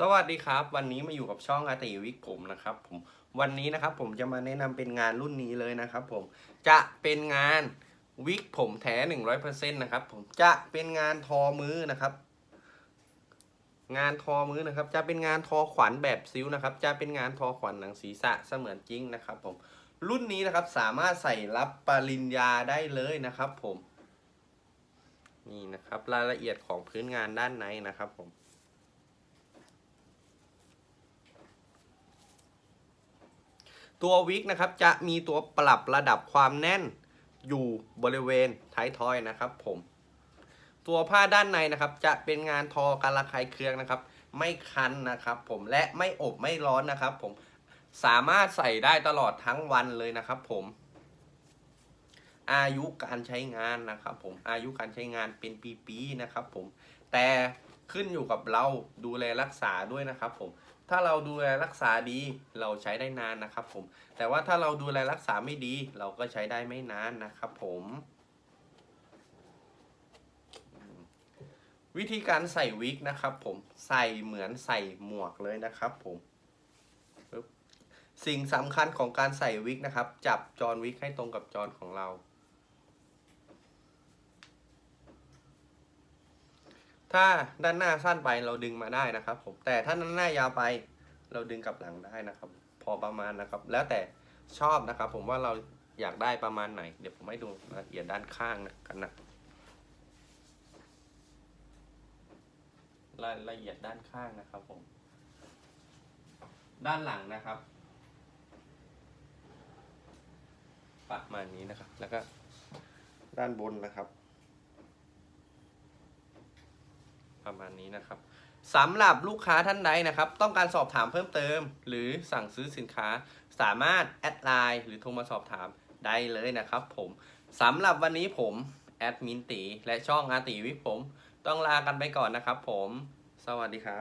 สวัสดีครับ วันนี้มาอยู่กับช่องอาติวิกผมนะครับผมวันนี้นะครับผมจะมาแนะนำเป็นงานรุ่นนี้เลยนะครับผมจะเป็นงานวิกผมแท้หนึ่งร้อยเปอร์เซ็นต์นะครับผมจะเป็นงานทอมือนะครับ งานทอมือนะครับ จะเป็นงานทอขวัญแบบซิ้วนะครับ จะเป็นงานทอขวัญหนังศีรษะเสมือนจริงนะครับผมรุ่นนี้นะครับสามารถใส่รับปริญญาได้เลยนะครับผมนี่นะครับรายละเอียดของพื้นงานด้านในนะครับผม ตัววิกนะครับจะมีตัวปรับระดับความแน่นอยู่บริเวณท้ายทอยนะครับ ผม ตัวผ้าด้านในนะครับ จะเป็นงานทอการระคายเคืองนะครับ ไม่คันนะครับ ผมและไม่อบไม่ร้อนนะครับ ผมสามารถใส่ได้ตลอดทั้งวันเลยนะครับ ผม อายุการใช้งานนะครับ ผมอายุการใช้งานเป็นปีๆนะครับ ผมแต่ขึ้นอยู่กับเราดูแลรักษาด้วยนะครับ ผม ถ้าเราดูแลรักษาดีเราใช้ได้นานนะครับผม แต่ว่าถ้าเราดูแลรักษาไม่ดี เราก็ใช้ได้ไม่นานนะครับผมวิธีการใส่วิกนะครับผมใส่เหมือนใส่หมวกเลยนะครับผมสิ่งสำคัญของการใส่วิกนะครับ จับจอนวิกให้ตรงกับจอนของเรา ถ้าด้านหน้าสั้นไปเราดึงมาได้นะครับผมแต่ถ้าด้านหน้ายาวไป เราดึงกลับหลังได้นะครับ พอประมาณนะครับ แล้วแต่ชอบนะครับ ผมว่าเราอยากได้ประมาณไหน เดี๋ยวผมให้ดูรายละเอียดด้านข้างนะกันนะรายละเอียดด้านข้างนะครับผม ด้านหลังนะครับประมาณนี้นะครับ แล้วก็ด้านบนนะครับ ประมาณนี้นะครับสำหรับลูกค้าท่านใดนะครับ ต้องการสอบถามเพิ่มเติม หรือสั่งซื้อสินค้า สามารถแอดไลน์หรือโทรมาสอบถามได้เลยนะครับ ผมสำหรับวันนี้ผมแอดมินตีและช่องอาตีวิผม ต้องลากันไปก่อนนะครับ ผม สวัสดีครับ